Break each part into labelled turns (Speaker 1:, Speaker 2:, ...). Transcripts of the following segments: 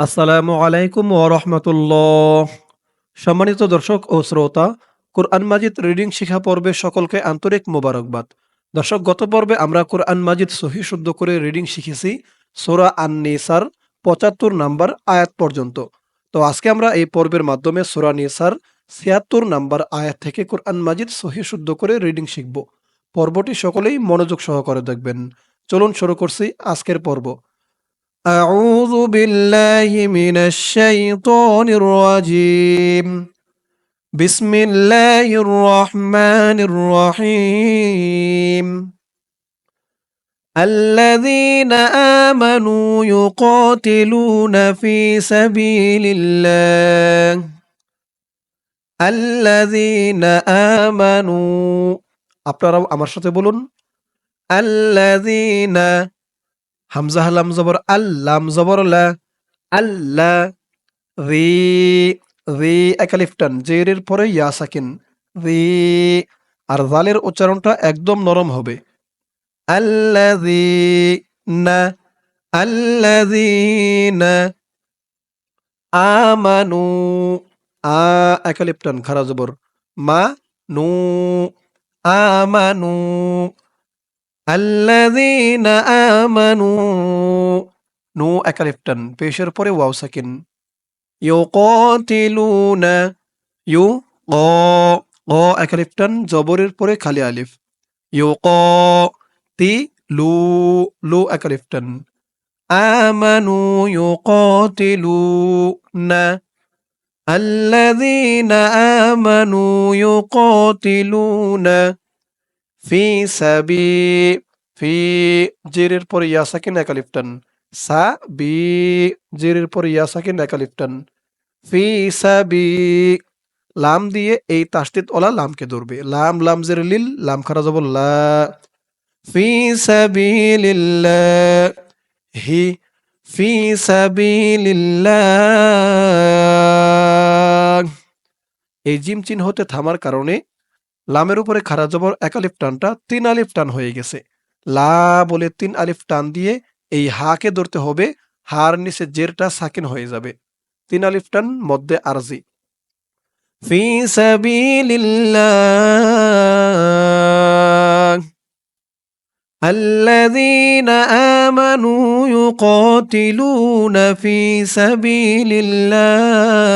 Speaker 1: আসসালামু আলাইকুম ও রহমতুল্লাহ। সম্মানিত দর্শক ও শ্রোতা, কোরআন মাজিদ রিডিং শিখা পর্বে সকলকে আন্তরিক মোবারকবাদ। দর্শক, গত পর্বে আমরা কোরআন মাজিদ সহি শুদ্ধ করে রিডিং শিখেছি সোরা আন নিসার পঁচাত্তর নাম্বার আয়াত পর্যন্ত। তো আজকে আমরা এই পর্বের মাধ্যমে সোরা নিসার ছিয়াত্তর নাম্বার আয়াত থেকে কোরআন মাজিদ সহি শুদ্ধ করে রিডিং শিখব। পর্বটি সকলেই মনোযোগ সহকারে দেখবেন। চলুন শুরু করছি আজকের পর্ব। أعوذ بالله من الشيطان الرجيم بسم الله الرحمن الرحيم الذين آمنوا يقاتلون في سبيل الله الذين آمنوا আপনারাও আমার সাথে বলুন الذين হামজা হালাম জবর আল্লাম জবর আল্লাহ রি রি একালিফটান জেরের পরে ইয়া সাকিন, রি, আর জালের উচ্চারণটা একদম নরম হবে। আল্লাযীনা আল্লাযীনা আমানু, আ একালিফটান খারা জবর, মা নু, আমানু। الذين آمنوا নু একালিফটান পেশের পরে ওয়াও সাকিন ইউকাতিলুনা ইউ ক ক একালিফটান জবরের পরে খালি আলিফ ইউক তি লু লু একালিফটান আমানু ইউকাতিলুনা الذين آمنوا يقاتلون ফি সাবি, ফি, জেরের পরে ইয়া সাকিন একালিফটান সা বি জেরের পরে ইয়া সাকিন একালিফটান ফি সাবি, লাম দিয়ে এই তাসদিদ ওলা লামকে ধরবে। লাম লাম জের লিল, লাম খারা যাব লা। ফি সাবিলিল্লাহ হি, ফি সাবিলিল্লাহ এই জিম চিহ্ন হতে থামার কারণে লামের উপরে খারা জবর এক আলিফ টানটা তিন আলিফ টান হয়ে গেছে লা বলে তিন আলিফ টান দিয়ে এই হাকে ধরতে হবে হার নিচে জেরটা সাকিন হয়ে যাবে তিন আলিফ টান মধ্যে আরজি ফি সাবিলিল্লাহ الذين آمنوا يقاتلون في سبيل الله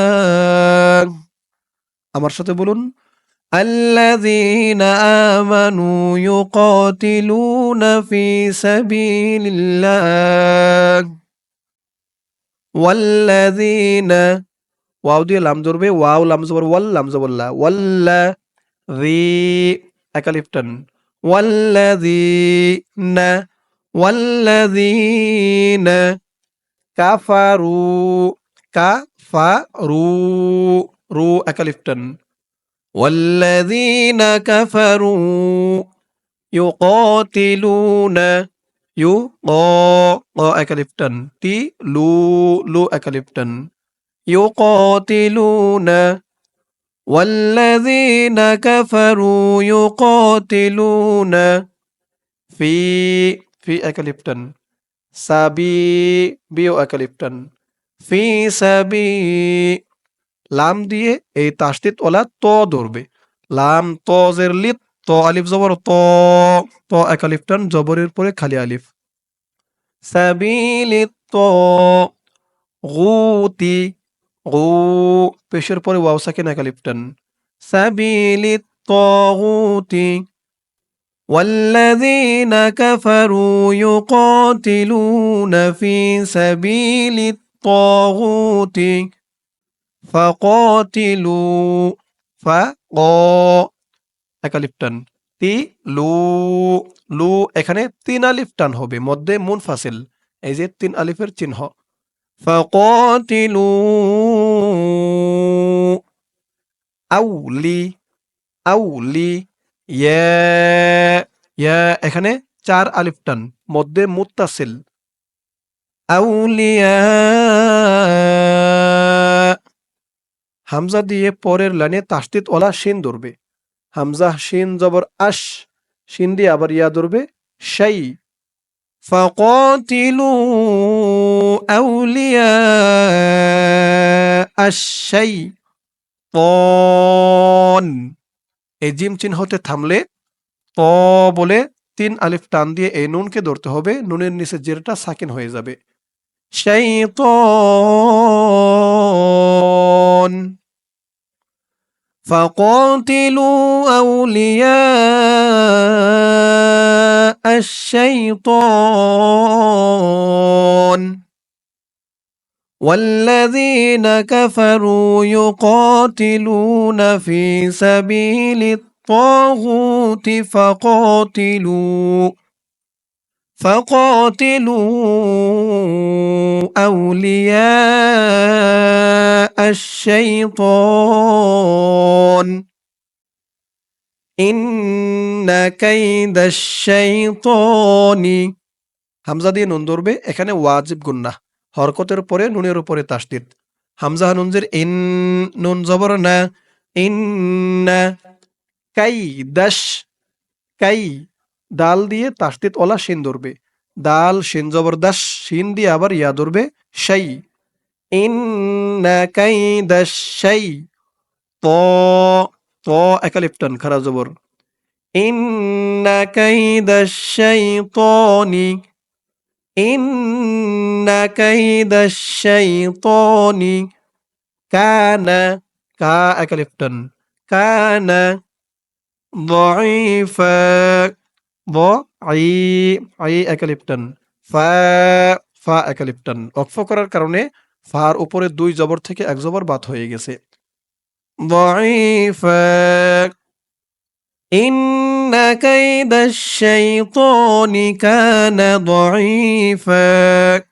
Speaker 1: আমার সাথে বলুন الذين آمنوا يقاتلون في سبيل الله والذين ওয়াও দিয়ে লাম ধরবে ওয়াও লাম জবর ওয়াল লাম জবর লা ওয়াল্লা রি একালিফটান والذين والذين كفروا كفروا রু একালিফটান والذين كفروا يقاتلون يقاتلون أكلفتن تي لو لو أكلفتن. يقاتلون والذين كفروا يقاتلون في في أكليبتن سبي بيو أكليبتن في سبي লাম দিয়ে এই তাসদিদ ওলা ত ধরবে লাম ত জের লিত ত আলিফ জবর ত ত এক আলিফ টান জবরের পরে খালি আলিফ সাবিলি ত গুতি গু পেশের পরে ওয়াও সাকিন এক আলিফ টান সাবিলি তগুতি والذين كفروا يقاتلون في سبيل الطاغوت ফাকাতিলু, ফা, ক। এক আলিফ তি, লু লু, এখানে তিন আলিফ টান হবে, মধ্যে মুনফাসিল, এই যে তিন আলিফের চিহ্ন। ফাকাতিলু, আউলি আউলি, ইয়া ইয়া, এখানে চার আলিফ টান, মধ্যে মুত্তাসিল। আউলিয়া হামজা দিয়ে পরের লাইনে তাসদিদ ওলা শিন ধরবে হামজা শিন জবর আশ শিন দিয়ে আবার ইয়া ধরবে শাই ফাকাতিলু أولياء الشيطان এই জিম চিহ্নতে থামলে ত বলে তিন আলিফ টান দিয়ে এই নুনকে ধরতে হবে নুনের নিচে জেরটা সাকিন হয়ে যাবে শাইতান فقاتلوا أولياء الشيطان والذين كفروا يقاتلون في سبيل الطاغوت فقاتلوا فقاتلوا أولياء الشيطان إن كيد الشيطان হামজা দিয়ে নুন ধরবে এখানে ওয়াজিব গুন্না হরকতের পরে নুনের উপরে তাসদিদ হামজা নুনজের ইন নুন জবর না ইন না কাই দাস কাই দাল দিয়ে তাসদিদ ওলা শিন ধরবে দাল শিন জবর দাস শিন দিয়ে আবার ইয়া ধরবে শাই ইন্না কাই দাস শাই ত ত একালিপ্টন খারা জবর ইন্না কাই দাস শাই তনি ইন্না কাই দাস শাই তনি কানা কা একালিপ্টন কানা ضعيفا ضعي আই একালিপ্টন ফা ফা একালিপ্টন অক্ফ করার কারণে ফার উপরে দুই জবর থেকে এক জবর বাদ হয়ে গেছে ضعيفا إن كيد الشيطان كان ضعيفا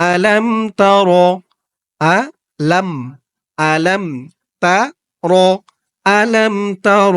Speaker 1: ألم تر ألم ألم تر ألم تر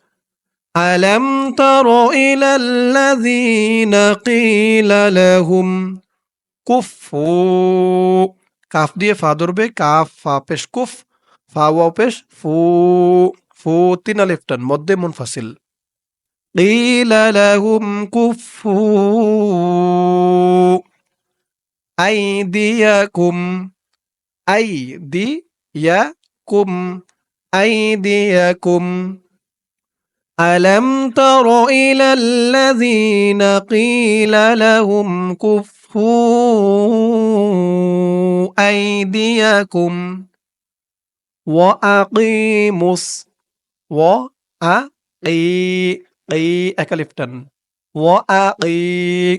Speaker 1: ألم تر إلى الذين قيل لهم كفوا كاف دي فادر بي كاف فابش كف فاوابش فو فو تين لفتن مد منفصل قيل لهم كفوا أيديكم أيديكم أيديكم ألم تر إلى الذين قيل لهم كفوا أيديكم وأقيموا الص- وأقي قي একালিফটান ওয়াকি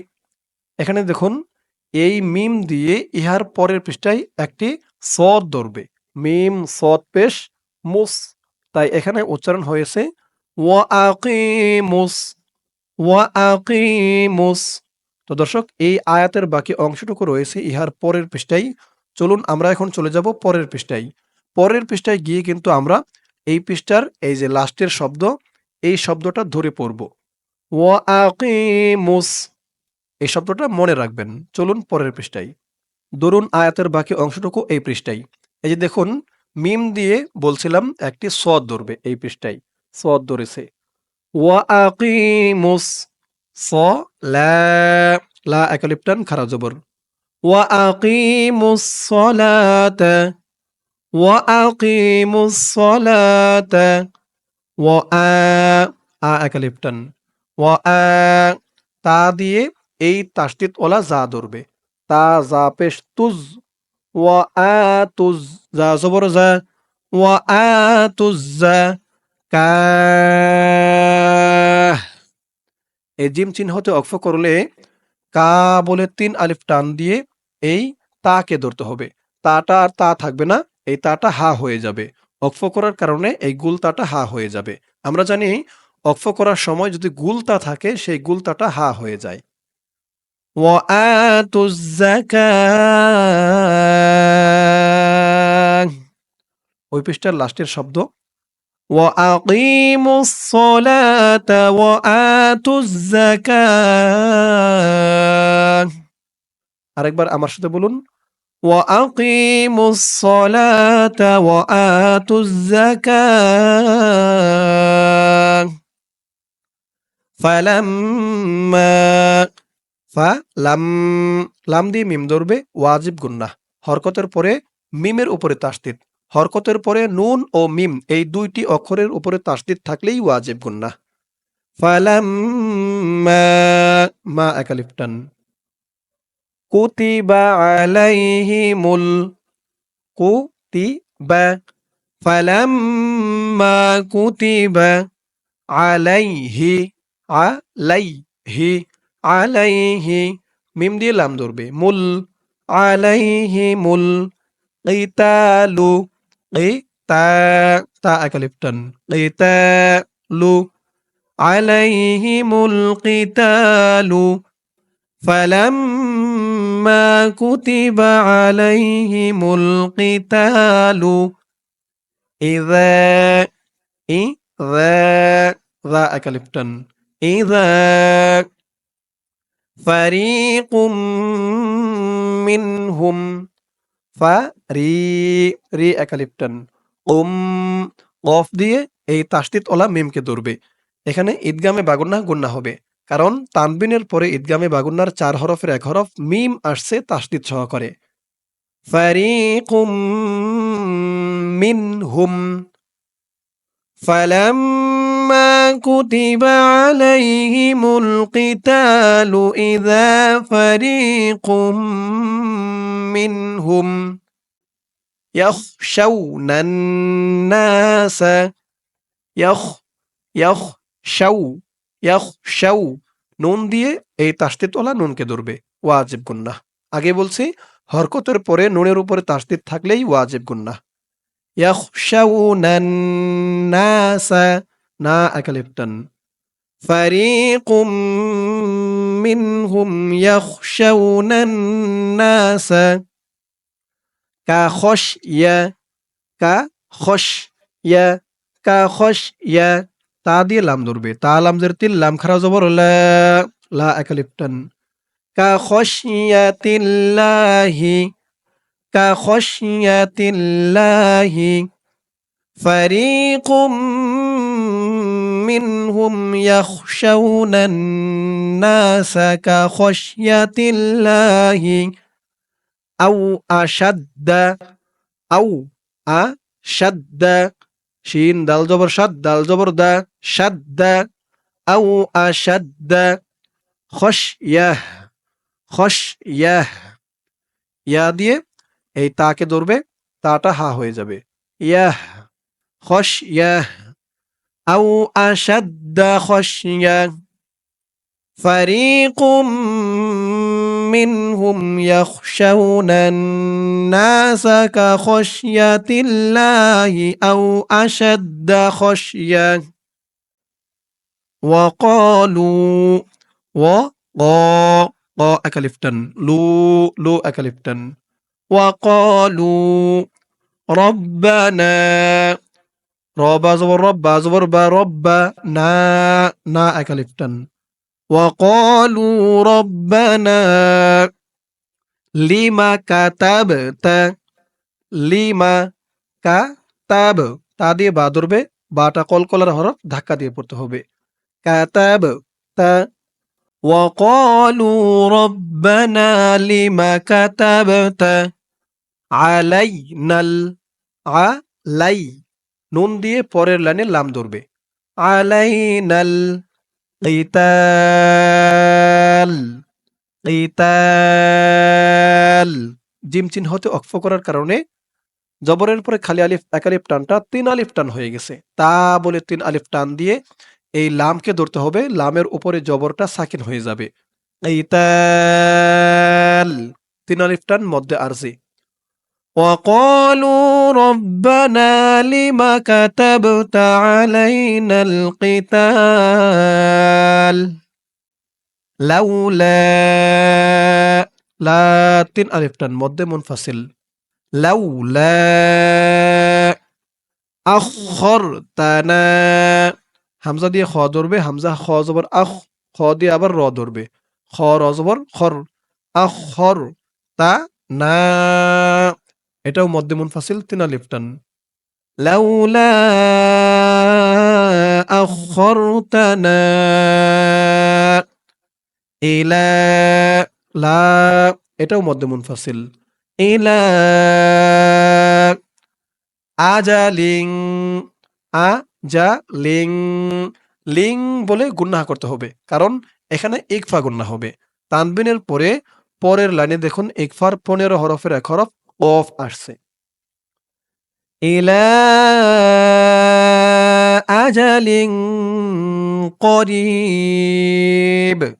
Speaker 1: এখানে দেখুন এই মিম দিয়ে ইহার পরের পৃষ্ঠায় একটি সদ ধরবে মিম সদ পেশ মুস তাই এখানে উচ্চারণ হয়েছে তো দর্শক, এই আয়াতের বাকি অংশটুকু রয়েছে ইহার পরের পৃষ্ঠায়। চলুন আমরা এখন চলে যাব পরের পৃষ্ঠায়। পরের পৃষ্ঠায় গিয়ে কিন্তু আমরা এই পৃষ্ঠার এই যে লাস্টের শব্দ, এই শব্দটা ধরে পড়ব। ওয়াকিমুস এই শব্দটা মনে রাখবেন। চলুন পরের পৃষ্ঠায়। ধরুন আয়াতের বাকি অংশটুকু এই পৃষ্ঠায়। এই যে দেখুন, মিম দিয়ে বলছিলাম একটি সদ ধরবে এই পৃষ্ঠায়। সদ ধরেছে। ওয়াকিমুস স লা লা একালিপ্টান খারা জবর। ওয়াকিমুস সলাতা। ওয়াকিমুস সলাতা। ওয়া আ একালিপ্টান। ওয়া তা দিয়ে এই তাসদিদ ওলা যা ধরবে। তা যা পেশ তুজ। ওয়া আ তুজ যা জবর যা ওয়া আ তুজ যা কা এই জিম চিহ্নতে অক্ষ করলে কা বলে তিন আলিফ টান দিয়ে এই তাকে ধরতে হবে। তাটা আর তা থাকবে না, এই তাটা হা হয়ে যাবে। অক্ষ করার কারণে এই গুলতাটা হা হয়ে যাবে। আমরা জানি অক্ষ করার সময় যদি গুলতা থাকে, সেই গুলতাটা হা হয়ে যায়। ওই পৃষ্ঠার লাস্টের শব্দ وأقيموا الصلاة وآتوا الزكاة আরেকবার আমার সাথে বলুন وأقيموا الصلاة وآتوا الزكاة فلما ফালাম লাম দিয়ে মিম ধরবে ওয়াজিব গুন্না হরকতের পরে মিমের উপরে তাসদিদ হরকতের পরে নুন ও মিম এই দুইটি অক্ষরের উপরে তাসদিদ থাকলেই ওয়াজিব গুন্না। ফালাম মা একালিফটান কুতিবা আলাইহিমুল কুতিবা। ফালাম্মা কুতিবা আলাইহি আলাইহি আলাইহি। মিম দিয়ে লাম ধরবে। মুল আলাইহি মুল قتاء تاء ألف تن لو عليهم القتال. فلما كتب عليهم القتال إذا إذا ذا ألف إذا فريق منهم ফারি রি একালিপ্টন। ওম কফ দিয়ে এই তাস্তিত ওলা মিমকে ধরবে। এখানে ঈদগামে বাগুন্না গুন্না হবে। কারণ তানবিনের পরে ঈদগামে বাগুন্নার চার হরফের এক হরফ মিম আসছে তাস্তিত সহকারে। ফারিকুম মিনহুম। فلما كتب عليهم القتال إذا فريق منهم يخشون الناس يخ يخشوا يخشوا নুন দিয়ে এই তাসদিদওয়ালা নুনকে ধরবে ওয়াজিব গুন্না আগে বলছি হরকতের পরে নুনের উপরে তাসদিদ থাকলেই ওয়াজিব গুন্না يخشون الناس না একালিপ্টন فريق منهم يخشون الناس كخشية كخشية كخشية তা দিয়ে লাম ধরবে তা লাম জের তিল লাম খারা জবর লা লা একালিপ্টন কাখশিয়াতিল্লাহি كخشية الله فريق منهم يخشون الناس كخشية الله أو أشد أو أشد شين دال جبر شد دال جبر دا شد أو أشد خشية خشية يا دي এই তাকে ধরবে তাটা হা হয়ে যাবে ইয়াহ খস ইয়াহ আউ আশাদ্দা খসিয়া فريق منهم يخشون الناس كخشية الله أو أشد خشية وقالوا وقا قا أكلفتن لو لو أكلفتن وقالوا ربنا رب زبر رب زبر با رب نا نا أكلفتن وقالوا ربنا لما كتبت لما কাতাব তা দিয়ে বা ধরবে বাটা কলকলার হরফ ধাক্কা দিয়ে পড়তে হবে কাতাব তা وقالوا ربنا لما كتبت আলাই নুন দিয়ে পরের লাইনে লাম ধরবে। আলাইনাল কিতাল কিতাল জিম চিহ্ন হতে অক্ফ করার কারণে জবরের পরে খালি আলিফ, এক আলিফ টানটা তিন আলিফ টান হয়ে গেছে। তা বলে তিন আলিফ টান দিয়ে এই লামকে ধরতে হবে, লামের উপরে জবরটা সাকিন হয়ে যাবে। তিন আলিফ টান মধ্যে আরজি। وقالوا ربنا لم كتبت علينا القتال লাউলা লা তিন আলিফ টান মধ্যে মুনফাসিল লাউলা আখরতানা হামজা দিয়ে খ ধরবে হামজা খ জবর আখ খ দিয়ে আবার র ধরবে খ র জবর খর আখর তা না এটাও মধ্যে মুনফাসিল তিন আলিফ টান লাউলা আখরতানা ইলা লা এটাও মধ্যে মুনফাসিল ইলা আজালিং আ যা লিং লিং বলে গুন্না করতে হবে কারণ এখানে ইকফা গুন্না হবে। তানবিনের পরে পরের লাইনে দেখুন ইকফার পনেরো হরফের এক হরফ কফ আসছে। ইলা আজালিং করিব।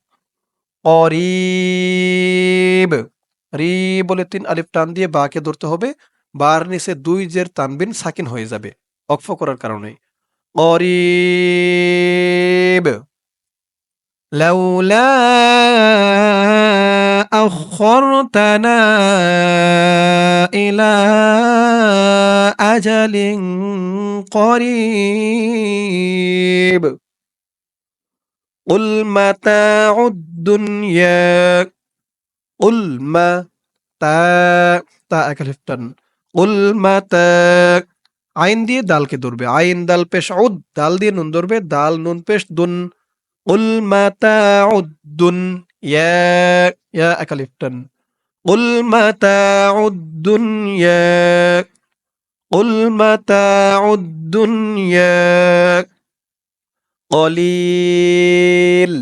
Speaker 1: করিব। রি বলে তিন আলিফ টান দিয়ে বাকে ধরতে হবে। বার নিচে দুই জের তানবিন সাকিন হয়ে যাবে। অক্ফ করার কারণে। করিব। لولا أخرتنا إلى أجل قريب قل متاع الدنيا قل متاع تا أكلفتن قل متاع عين دي دال كدربي عين دال بيش عود دال دي نون دربي دال نون بيش دون উল মাতা উদ্দুন ইয়া ইয়া একালিফটান উল মাতা উদ্দুন ইয়া উল মাতা উদ্দুন ইয়া কলিল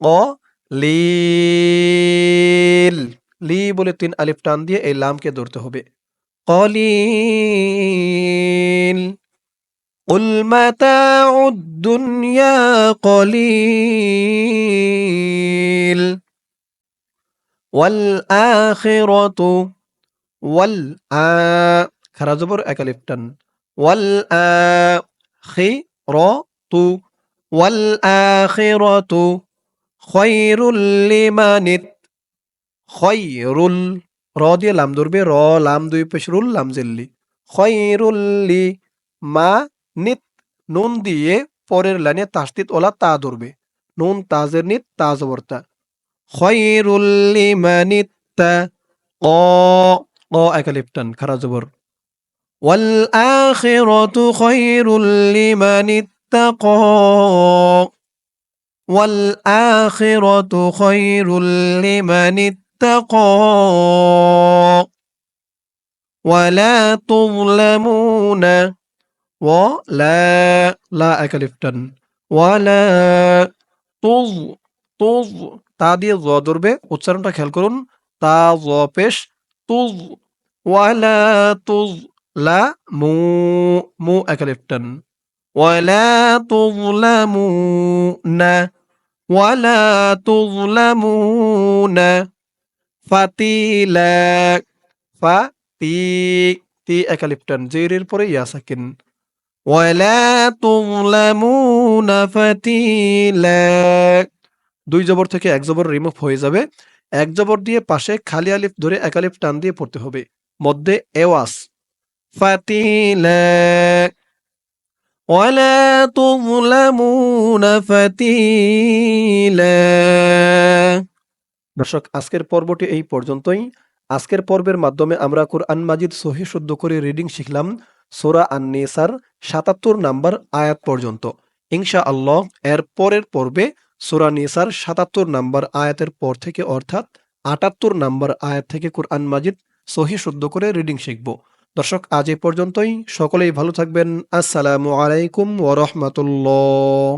Speaker 1: কলিল লি বলে তিন আলিফ টান দিয়ে এই লামকে ধরতে হবে قليل قل متاع الدنيا قليل والآخرة والآ خرجبر أكلفتن والآخرة والآخرة خير لمن خير راضي لام دربي را لام دوي بشرول لام زلي خير لما নিত নুন দিয়ে পরের লাইনে তাস্তিত ওলা তা ধরবে নুন তাজের নিত তা জবরতা খয়রুল্লি মানিত্তা ক ক একালিপটান খারা জবর والآخرة خير لمن اتقى والآخرة خير لمن اتقى ولا تظلمون ولا لا أكلفتن ولا তুজ তুজ তা দিয়ে জ ধরবে উচ্চারণটা খেয়াল করুন তা জ পেশ তুজ ওয়ালা তুজ লা মু মু একালিফটান ওয়ালা তুজলামুনা ওয়ালা তুজলামুনা ফাতিলা ফাতি তি একালিফটান জেরের পরে ইয়া সাকিন ওয়ালা তুজলামুনা ফাতিলা দুই জবর থেকে এক জবর রিমুভ হয়ে যাবে। এক জবর দিয়ে পাশে খালি আলিফ ধরে এক আলিফ টান দিয়ে পড়তে হবে। মধ্যে এওয়াস ফাতিলা। ওয়ালা তুজলামুনা ফাতিলা। দর্শক, আজকের পর্বটি এই পর্যন্তই। আজকের পর্বের মাধ্যমে আমরা কোরআন মাজিদ সহি শুদ্ধ করে রিডিং শিখলাম। সোরা আন্নেসার সাতাত্তর নাম্বার আয়াত পর্যন্ত। ইনশা আল্লাহ এর পরের পর্বে সোরা নেসার সাতাত্তর নাম্বার আয়াতের পর থেকে অর্থাৎ আটাত্তর নাম্বার আয়াত থেকে কোরআন মাজিদ সহি শুদ্ধ করে রিডিং শিখব। দর্শক, আজ এ পর্যন্তই। সকলেই ভালো থাকবেন। আসসালামু আলাইকুম ওরহমতুল্লাহ